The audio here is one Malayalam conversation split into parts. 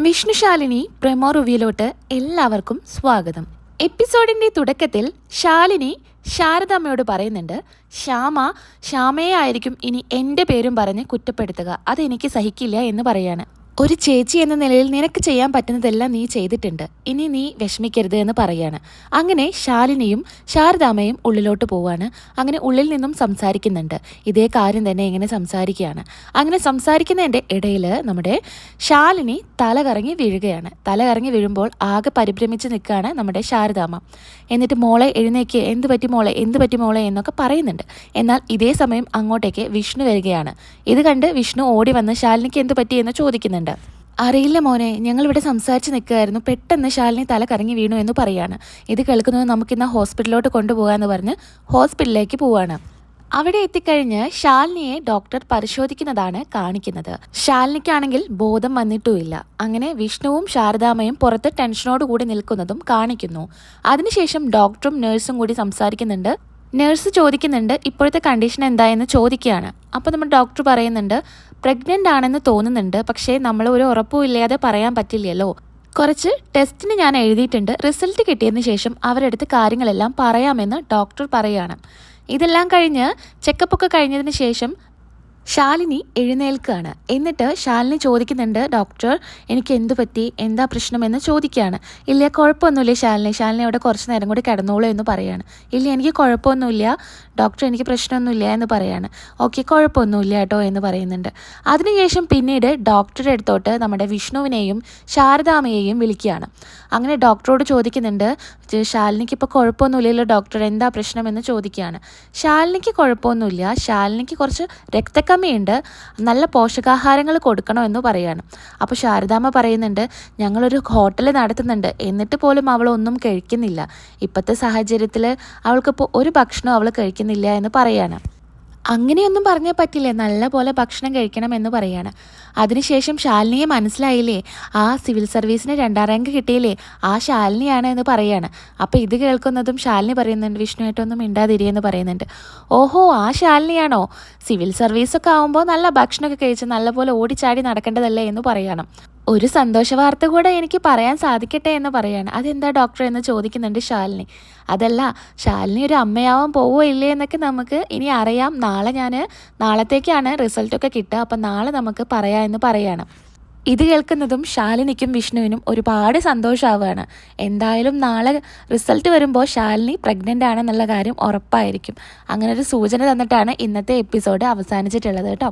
വിഷ്ണുശാലിനി പ്രമോ റിവ്യൂലോട്ട് എല്ലാവർക്കും സ്വാഗതം. എപ്പിസോഡിന്റെ തുടക്കത്തിൽ ശാലിനി ശാരദമ്മയോട് പറയുന്നുണ്ട് ശ്യാമ ശ്യാമയെ ആയിരിക്കും ഇനി എന്റെ പേരും പറഞ്ഞ് കുറ്റപ്പെടുത്തുക. അതെനിക്ക് സഹിക്കില്ല എന്ന് പറയാണ്. ഒരു ചേച്ചി എന്ന നിലയിൽ നിനക്ക് ചെയ്യാൻ പറ്റുന്നതെല്ലാം നീ ചെയ്തിട്ടുണ്ട്. ഇനി നീ വിഷമിക്കരുത് എന്ന് പറയാണ്. അങ്ങനെ ശാലിനിയും ശാരദാമയും ഉള്ളിലോട്ട് പോവാണ്. അങ്ങനെ ഉള്ളിൽ നിന്നും സംസാരിക്കുന്നുണ്ട്. ഇതേ കാര്യം തന്നെ ഇങ്ങനെ സംസാരിക്കുകയാണ്. അങ്ങനെ സംസാരിക്കുന്നതിന്റെ ഇടയിൽ നമ്മുടെ ശാലിനി തല കറങ്ങി വീഴുകയാണ്. തല കറങ്ങി വീഴുമ്പോൾ ആകെ പരിഭ്രമിച്ച് നിൽക്കുകയാണ് നമ്മുടെ ശാരദാമ. എന്നിട്ട് മോളെ എഴുന്നേക്ക്. എന്ത് പറ്റി മോളെ? എന്ത് പറ്റി മോളെ? എന്നൊക്കെ പറയുന്നുണ്ട്. എന്നാൽ ഇതേ സമയം അങ്ങോട്ടേക്ക് വിഷ്ണു വരികയാണ്. ഇത് കണ്ട് വിഷ്ണു ഓടി വന്ന് ശാലിനിക്ക് എന്ത് പറ്റി എന്ന് ചോദിക്കുന്നുണ്ട്. അറിയില്ല മോനെ ഞങ്ങൾ ഇവിടെ സംസാരിച്ച് നിൽക്കുകയായിരുന്നു. പെട്ടെന്ന് ശാലിനി തല കറങ്ങി വീണു എന്ന് പറയാണ്. ഇത് കേൾക്കുന്നത് നമുക്കിന്ന് ഹോസ്പിറ്റലിലോട്ട് കൊണ്ടുപോകാമെന്ന് പറഞ്ഞ് ഹോസ്പിറ്റലിലേക്ക് പോവാണ്. അവിടെ എത്തിക്കഴിഞ്ഞ് ശാലിനിയെ ഡോക്ടർ പരിശോധിക്കുന്നതാണ് കാണിക്കുന്നത്. ശാലിനിക്കാണെങ്കിൽ ബോധം വന്നിട്ടുമില്ല. അങ്ങനെ വിഷ്ണുവും ശാരദാമയും പുറത്ത് ടെൻഷനോട് കൂടി നിൽക്കുന്നതും കാണിക്കുന്നു. അതിനുശേഷം ഡോക്ടറും നഴ്സും കൂടി സംസാരിക്കുന്നുണ്ട്. നഴ്സ് ചോദിക്കുന്നുണ്ട് ഇപ്പോഴത്തെ കണ്ടീഷൻ എന്തായെന്ന് ചോദിക്കുകയാണ്. അപ്പോൾ നമ്മുടെ ഡോക്ടർ പറയുന്നുണ്ട് പ്രഗ്നന്റ് ആണെന്ന് തോന്നുന്നുണ്ട് പക്ഷേ നമ്മൾ ഒരു ഉറപ്പും ഇല്ലാതെ പറയാൻ പറ്റില്ലല്ലോ. കുറച്ച് ടെസ്റ്റിന് ഞാൻ എഴുതിയിട്ടുണ്ട്. റിസൾട്ട് കിട്ടിയതിന് ശേഷം അവരെടുത്ത് കാര്യങ്ങളെല്ലാം പറയാമെന്ന് ഡോക്ടർ പറയുകയാണ്. ഇതെല്ലാം കഴിഞ്ഞ് ചെക്കപ്പൊക്കെ കഴിഞ്ഞതിന് ശേഷം ശാലിനി എഴുന്നേൽക്കുകയാണ് എന്നിട്ട് ശാലിനി ചോദിക്കുന്നുണ്ട് ഡോക്ടർ എനിക്ക് എന്തു പറ്റി? എന്താ പ്രശ്നമെന്ന് ചോദിക്കുകയാണ്. ഇല്ല കുഴപ്പമൊന്നുമില്ല ശാലിനി. ശാലിനി അവിടെ കുറച്ച് നേരം കൂടി കിടന്നോളൂ എന്ന് പറയാണ്. ഇല്ല എനിക്ക് കുഴപ്പമൊന്നുമില്ല. ഡോക്ടർ എനിക്ക് പ്രശ്നമൊന്നുമില്ല എന്ന് പറയാണ്. ഓക്കെ കുഴപ്പമൊന്നുമില്ല കേട്ടോ എന്ന് പറയുന്നുണ്ട്. അതിനുശേഷം പിന്നീട് ഡോക്ടറുടെ അടുത്തോട്ട് നമ്മുടെ വിഷ്ണുവിനെയും ശാരദാമയെയും വിളിക്കുകയാണ്. അങ്ങനെ ഡോക്ടറോട് ചോദിക്കുന്നുണ്ട് ശാലിനിക്ക് ഇപ്പോൾ കുഴപ്പമൊന്നുമില്ലല്ലോ ഡോക്ടർ എന്താ പ്രശ്നമെന്ന് ചോദിക്കുകയാണ്. ശാലിനിക്ക് കുഴപ്പമൊന്നുമില്ല. ശാലിനിക്ക് കുറച്ച് രക്തക്കമ്മിയുണ്ട് നല്ല പോഷകാഹാരങ്ങൾ കൊടുക്കണമെന്ന് പറയുകയാണ് അപ്പോൾ ശാരദാമ്മ പറയുന്നുണ്ട് ഞങ്ങളൊരു ഹോട്ടൽ നടത്തുന്നുണ്ട്. എന്നിട്ട് പോലും അവൾ ഒന്നും കഴിക്കുന്നില്ല. ഇപ്പോഴത്തെ സാഹചര്യത്തിൽ അവൾക്കിപ്പോൾ ഒരു ഭക്ഷണവും അവൾ കഴിക്കുന്നില്ല എന്ന് പറയാണ്. അങ്ങനെയൊന്നും പറഞ്ഞാൽ പറ്റില്ലേ? നല്ല പോലെ ഭക്ഷണം കഴിക്കണം എന്ന് പറയാണ്. അതിനുശേഷം ശാലിനിയെ മനസ്സിലായില്ലേ? ആ സിവിൽ സർവീസിന് രണ്ടാം റാങ്ക് കിട്ടിയില്ലേ? ആ ശാലിനിയാണ് എന്ന് പറയാണ്. അപ്പോൾ ഇത് കേൾക്കുന്നതും ശാലിനി പറയുന്നുണ്ട് വിഷ്ണുവായിട്ടൊന്നും മിണ്ടാതിരിയെന്ന് പറയുന്നുണ്ട്. ഓഹോ ആ ശാലിനിയാണോ? സിവിൽ സർവീസൊക്കെ ആവുമ്പോൾ നല്ല ഭക്ഷണമൊക്കെ കഴിച്ച് നല്ലപോലെ ഓടിച്ചാടി നടക്കേണ്ടതല്ലേ എന്ന് പറയണം. ഒരു സന്തോഷ വാർത്ത കൂടെ എനിക്ക് പറയാൻ സാധിക്കട്ടെ എന്ന് പറയാണ്. അതെന്താ ഡോക്ടർ എന്ന് ചോദിക്കുന്നുണ്ട് ശാലിനി. അതല്ല ശാലിനി ഒരു അമ്മയാവാൻ പോവോ ഇല്ലേ എന്നൊക്കെ നമുക്ക് ഇനി അറിയാം. നാളെ ഞാൻ നാളത്തേക്കാണ് റിസൾട്ടൊക്കെ കിട്ടുക. അപ്പം നാളെ നമുക്ക് പറയാം എന്ന് പറയാണ്. ഇത് കേൾക്കുന്നതും ശാലിനിക്കും വിഷ്ണുവിനും ഒരുപാട് സന്തോഷമാവുകയാണ് എന്തായാലും നാളെ റിസൾട്ട് വരുമ്പോൾ ശാലിനി പ്രഗ്നന്റ് ആണെന്നുള്ള കാര്യം ഉറപ്പായിരിക്കും. അങ്ങനെ ഒരു സൂചന തന്നിട്ടാണ് ഇന്നത്തെ എപ്പിസോഡ് അവസാനിച്ചിട്ടുള്ളത് കേട്ടോ.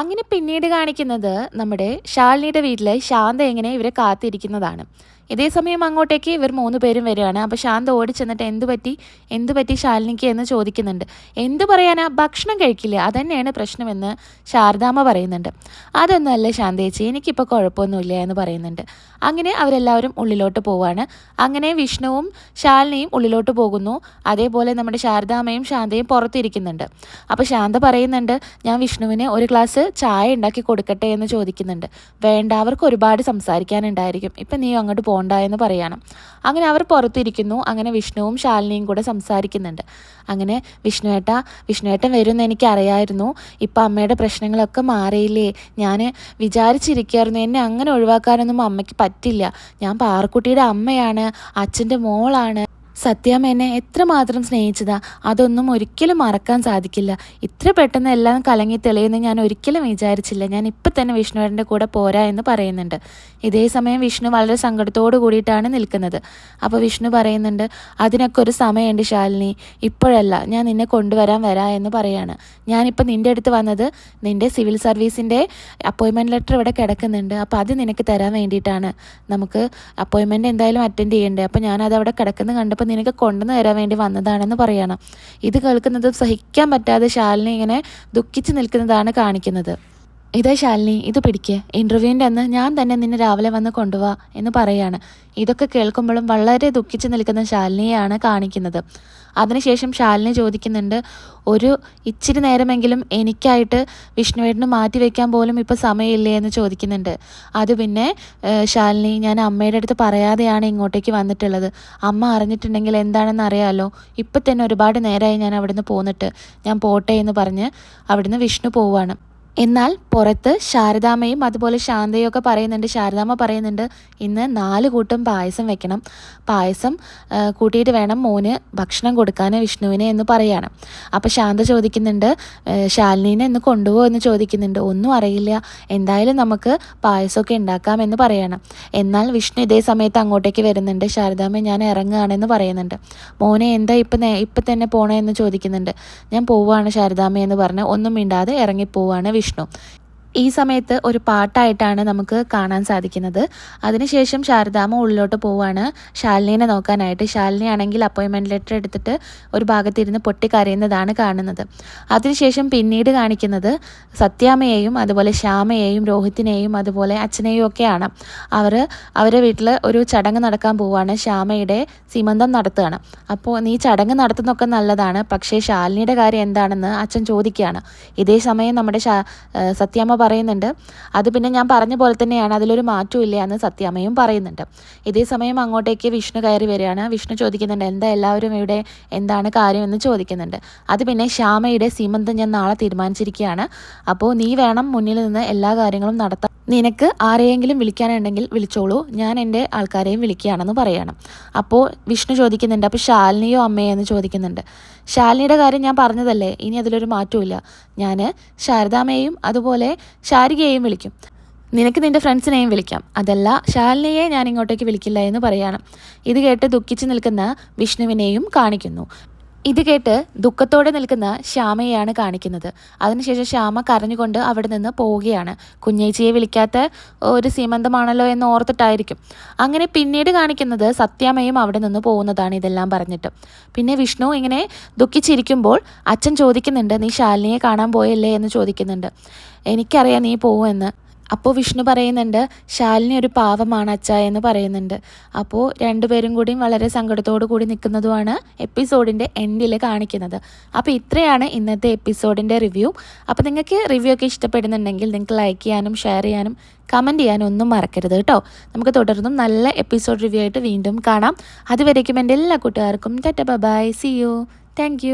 അങ്ങനെ പിന്നീട് കാണിക്കുന്നത് നമ്മുടെ ശാലിനിയുടെ വീട്ടിലെ ശാന്ത എങ്ങനെ ഇവരെ കാത്തിരിക്കുന്നതാണ്. ഇതേ സമയം അങ്ങോട്ടേക്ക് ഇവർ മൂന്ന് പേരും വരികയാണ്. അപ്പോൾ ശാന്ത ഓടി ചെന്നിട്ട് എന്ത് പറ്റി? എന്ത് പറ്റി ശാലിനിക്ക് എന്ന് ചോദിക്കുന്നുണ്ട്. എന്ത് പറയാനാ? ഭക്ഷണം കഴിക്കില്ല? അതന്നെയാണ് പ്രശ്നമെന്ന് ശാരദാമ്മ പറയുന്നുണ്ട്. അതൊന്നുമല്ല ശാന്തേച്ചി എനിക്കിപ്പോൾ കുഴപ്പമൊന്നുമില്ല എന്ന് പറയുന്നുണ്ട്. അങ്ങനെ അവരെല്ലാവരും ഉള്ളിലോട്ട് പോവാണ്. അങ്ങനെ വിഷ്ണുവും ശാലിനിയും ഉള്ളിലോട്ട് പോകുന്നു. അതേപോലെ നമ്മുടെ ശാരദാമ്മയും ശാന്തയും പുറത്തിരിക്കുന്നുണ്ട്. അപ്പോൾ ശാന്ത പറയുന്നുണ്ട് ഞാൻ വിഷ്ണുവിന് ഒരു ഗ്ലാസ് ചായ ഉണ്ടാക്കി കൊടുക്കട്ടെ എന്ന് ചോദിക്കുന്നുണ്ട്. വേണ്ട അവർക്ക് ഒരുപാട് സംസാരിക്കാനുണ്ടായിരിക്കും. ഇപ്പം നീ അങ്ങോട്ട് പോണ്ട എന്ന് പറയണം. അങ്ങനെ അവർ പുറത്തിരിക്കുന്നു. അങ്ങനെ വിഷ്ണുവും ശാലിനിയും കൂടെ സംസാരിക്കുന്നുണ്ട്. അങ്ങനെ വിഷ്ണുവേട്ട വിഷ്ണുവേട്ടൻ വരുമെന്ന് എനിക്കറിയായിരുന്നു. ഇപ്പം അമ്മയുടെ പ്രശ്നങ്ങളൊക്കെ മാറിയില്ലേ? ഞാൻ വിചാരിച്ചിരിക്കുകയായിരുന്നു എന്നെ അങ്ങനെ ഒഴിവാക്കാനൊന്നും അമ്മയ്ക്ക് പറ്റില്ല. ഞാൻ പാറക്കുട്ടിയുടെ അമ്മയാണ് അച്ഛന്റെ മോളാണ്. സത്യം എന്നെ എത്രമാത്രം സ്നേഹിച്ചതാ അതൊന്നും ഒരിക്കലും മറക്കാൻ സാധിക്കില്ല. ഇത്ര പെട്ടെന്ന് എല്ലാം കലങ്ങി തെളിയുമെന്ന് ഞാൻ ഒരിക്കലും വിചാരിച്ചില്ല. ഞാൻ ഇപ്പം തന്നെ വിഷ്ണുവേട്ടന്റെ കൂടെ പോരാ എന്ന് പറയുന്നുണ്ട്. ഇതേ സമയം വിഷ്ണു വളരെ സങ്കടത്തോടു കൂടിയിട്ടാണ് നിൽക്കുന്നത്. അപ്പോൾ വിഷ്ണു പറയുന്നുണ്ട് അതിനൊക്കെ ഒരു സമയമുണ്ട് ശാലിനി. ഇപ്പോഴല്ല ഞാൻ നിന്നെ കൊണ്ടുവരാൻ വരാ എന്ന് പറയാണ്. ഞാനിപ്പോൾ നിന്റെ അടുത്ത് വന്നത് നിന്റെ സിവിൽ സർവീസിന്റെ അപ്പോയിൻമെന്റ് ലെറ്റർ ഇവിടെ കിടക്കുന്നുണ്ട്. അപ്പോൾ അത് നിനക്ക് തരാൻ വേണ്ടിയിട്ടാണ്. നമുക്ക് അപ്പോയിൻമെന്റ് എന്തായാലും അറ്റൻഡ് ചെയ്യണ്ടേ? അപ്പോൾ ഞാനത് അവിടെ കിടക്കുന്നത് കണ്ടപ്പോൾ നിനക്ക് കൊണ്ടുവന്ന് തരാൻ വേണ്ടി വന്നതാണെന്ന് പറയണം. ഇത് കേൾക്കുന്നത് സഹിക്കാൻ പറ്റാതെ ശാലിനി ഇങ്ങനെ ദുഃഖിച്ച് നിൽക്കുന്നതാണ് കാണിക്കുന്നത്. ഇതേ ശാലിനി ഇത് പിടിക്ക്. ഇന്റർവ്യൂവിന്റെ അന്ന് ഞാൻ തന്നെ നിന്നെ രാവിലെ വന്ന് കൊണ്ടുപോവാ എന്ന് പറയാണ്. ഇതൊക്കെ കേൾക്കുമ്പോഴും വളരെ ദുഃഖിച്ച് നിൽക്കുന്ന ശാലിനിയെയാണ് കാണിക്കുന്നത്. അതിനുശേഷം ശാലിനി ചോദിക്കുന്നുണ്ട് ഒരു ഇച്ചിരി നേരമെങ്കിലും എനിക്കായിട്ട് വിഷ്ണുവേട്ടന് മാറ്റി വെക്കാൻ പോലും ഇപ്പോൾ സമയമില്ലേ? എന്ന് ചോദിക്കുന്നുണ്ട്. അത് പിന്നെ ശാലിനി ഞാൻ അമ്മയുടെ അടുത്ത് പറയാതെയാണ് ഇങ്ങോട്ടേക്ക് വന്നിട്ടുള്ളത്. അമ്മ അറിഞ്ഞിട്ടുണ്ടെങ്കിൽ എന്താണെന്ന് അറിയാമല്ലോ ഇപ്പം തന്നെ ഒരുപാട് നേരമായി ഞാൻ അവിടുന്ന് പോന്നിട്ട്. ഞാൻ പോട്ടെ എന്ന് പറഞ്ഞ് അവിടുന്ന് വിഷ്ണു പോവാണ്. എന്നാൽ പുറത്ത് ശാരദാമ്മയും അതുപോലെ ശാന്തയും ഒക്കെ പറയുന്നുണ്ട് ശാരദാമ്മ പറയുന്നുണ്ട് ഇന്ന് നാല് കൂട്ടം പായസം വെക്കണം. പായസം കൂട്ടിയിട്ട് വേണം മോന് ഭക്ഷണം കൊടുക്കാൻ വിഷ്ണുവിനെ എന്ന് പറയാണ്. അപ്പോൾ ശാന്ത ചോദിക്കുന്നുണ്ട് ശാലിനീനെ ഇന്ന് കൊണ്ടുപോകുമോ എന്ന് ചോദിക്കുന്നുണ്ട്. ഒന്നും അറിയില്ല. എന്തായാലും നമുക്ക് പായസമൊക്കെ ഉണ്ടാക്കാം എന്ന് പറയണം. എന്നാൽ വിഷ്ണു ഇതേ സമയത്ത് അങ്ങോട്ടേക്ക് വരുന്നുണ്ട്. ശാരദാമ്മ ഞാൻ ഇറങ്ങുകയാണെന്ന് പറയുന്നുണ്ട്. മോനെ എന്താ ഇപ്പം ഇപ്പം തന്നെ പോണേ? എന്ന് ചോദിക്കുന്നുണ്ട്. ഞാൻ പോവുകയാണ് ശാരദാമ്മ എന്ന് പറഞ്ഞ് ഒന്നും മിണ്ടാതെ ഇറങ്ങിപ്പോവാണ് വിഷ്ണു. কৃষ্ণ ഈ സമയത്ത് ഒരു പാട്ടായിട്ടാണ് നമുക്ക് കാണാൻ സാധിക്കുന്നത്. അതിനുശേഷം ശാരദാമ്മ ഉള്ളിലോട്ട് പോവുകയാണ് ശാലിനിയെ നോക്കാനായിട്ട്. ശാലിനി ആണെങ്കിൽ അപ്പോയിൻമെന്റ് ലെറ്റർ എടുത്തിട്ട് ഒരു ഭാഗത്തിരുന്ന് പൊട്ടിക്കരയുന്നതാണ് കാണുന്നത്. അതിനുശേഷം പിന്നീട് കാണിക്കുന്നത് സത്യാമ്മയെയും അതുപോലെ ശ്യാമയെയും രോഹിത്തിനെയും അതുപോലെ അച്ഛനെയും ഒക്കെയാണ്. അവർ അവരുടെ വീട്ടിൽ ഒരു ചടങ്ങ് നടക്കാൻ പോവുകയാണ് ശ്യാമയുടെ സിമന്തം നടത്തുകയാണ്. അപ്പോൾ നീ ചടങ്ങ് നടത്തുന്നൊക്കെ നല്ലതാണ്. പക്ഷേ ശാലിനിയുടെ കാര്യം എന്താണെന്ന് അച്ഛൻ ചോദിക്കുകയാണ്. ഇതേ സമയം നമ്മുടെ സത്യാമ്മ പറയുന്നുണ്ട്. അത് പിന്നെ ഞാൻ പറഞ്ഞ പോലെ തന്നെയാണ്. അതിലൊരു മാറ്റവും ഇല്ല എന്ന് സത്യാമ്മയും പറയുന്നുണ്ട്. ഇതേ സമയം അങ്ങോട്ടേക്ക് വിഷ്ണു കയറി വരികയാണ്. വിഷ്ണു ചോദിക്കുന്നുണ്ട് എന്താ എല്ലാവരും ഇവിടെ? എന്താണ് കാര്യം? എന്ന് ചോദിക്കുന്നുണ്ട്. അത് പിന്നെ ശ്യാമയുടെ സീമന്തം ഞാൻ നാളെ തീരുമാനിച്ചിരിക്കുകയാണ്. അപ്പോൾ നീ വേണം മുന്നിൽ നിന്ന് എല്ലാ കാര്യങ്ങളും നടത്താൻ നിനക്ക് ആരെയെങ്കിലും വിളിക്കാനുണ്ടെങ്കിൽ വിളിച്ചോളൂ. ഞാൻ എന്റെ ആൾക്കാരെയും വിളിക്കുകയാണെന്ന് പറയണം. അപ്പോൾ വിഷ്ണു ചോദിക്കുന്നുണ്ട് അപ്പോൾ ശാലിനിയോ അമ്മയോ? എന്ന് ചോദിക്കുന്നുണ്ട്. ശാലിനിയുടെ കാര്യം ഞാൻ പറഞ്ഞതല്ലേ? ഇനി അതിലൊരു മാറ്റവും ഞാൻ ശാരദാമ്മയെയും അതുപോലെ ശാരികയെയും വിളിക്കും. നിനക്ക് നിന്റെ ഫ്രണ്ട്സിനെയും വിളിക്കാം. അതല്ല ശാലിനിയെ ഞാൻ ഇങ്ങോട്ടേക്ക് വിളിക്കില്ല എന്ന് പറയണം. ഇത് കേട്ട് ദുഃഖിച്ച് നിൽക്കുന്ന വിഷ്ണുവിനെയും കാണിക്കുന്നു. ഇത് കേട്ട് ദുഃഖത്തോടെ നിൽക്കുന്ന ശ്യാമയെയാണ് കാണിക്കുന്നത്. അതിനുശേഷം ശ്യാമ കരഞ്ഞുകൊണ്ട് അവിടെ നിന്ന് പോവുകയാണ്. കുഞ്ഞേച്ചിയെ വിളിക്കാത്ത ഒരു സീമന്തമാണല്ലോ എന്ന് ഓർത്തിട്ടായിരിക്കും. അങ്ങനെ പിന്നീട് കാണിക്കുന്നത് സത്യാമ്മയും അവിടെ നിന്ന് പോകുന്നതാണ് ഇതെല്ലാം പറഞ്ഞിട്ട്. പിന്നെ വിഷ്ണു ഇങ്ങനെ ദുഃഖിച്ചിരിക്കുമ്പോൾ അച്ഛൻ ചോദിക്കുന്നുണ്ട് നീ ശാലിനിയെ കാണാൻ പോയല്ലേ? എന്ന് ചോദിക്കുന്നുണ്ട്. എനിക്കറിയാം നീ പോവുമെന്ന്. അപ്പോൾ വിഷ്ണു പറയുന്നുണ്ട് ശാലിനി ഒരു പാവമാണ് അച്ഛ എന്ന് പറയുന്നുണ്ട്. അപ്പോൾ രണ്ടുപേരും കൂടിയും വളരെ സങ്കടത്തോടു കൂടി നിൽക്കുന്നതുമാണ് എപ്പിസോഡിന്റെ എൻഡിൽ കാണിക്കുന്നത്. അപ്പോൾ ഇത്രയാണ് ഇന്നത്തെ എപ്പിസോഡിന്റെ റിവ്യൂ. അപ്പോൾ നിങ്ങൾക്ക് റിവ്യൂ ഒക്കെ ഇഷ്ടപ്പെടുന്നുണ്ടെങ്കിൽ നിങ്ങൾക്ക് ലൈക്ക് ചെയ്യാനും ഷെയർ ചെയ്യാനും കമന്റ് ചെയ്യാനും ഒന്നും മറക്കരുത് കേട്ടോ. നമുക്ക് തുടർന്നും നല്ല എപ്പിസോഡ് റിവ്യൂ ആയിട്ട് വീണ്ടും കാണാം. അതുവരേക്കും എന്റെ എല്ലാ കൂട്ടുകാർക്കും tata bye see you thank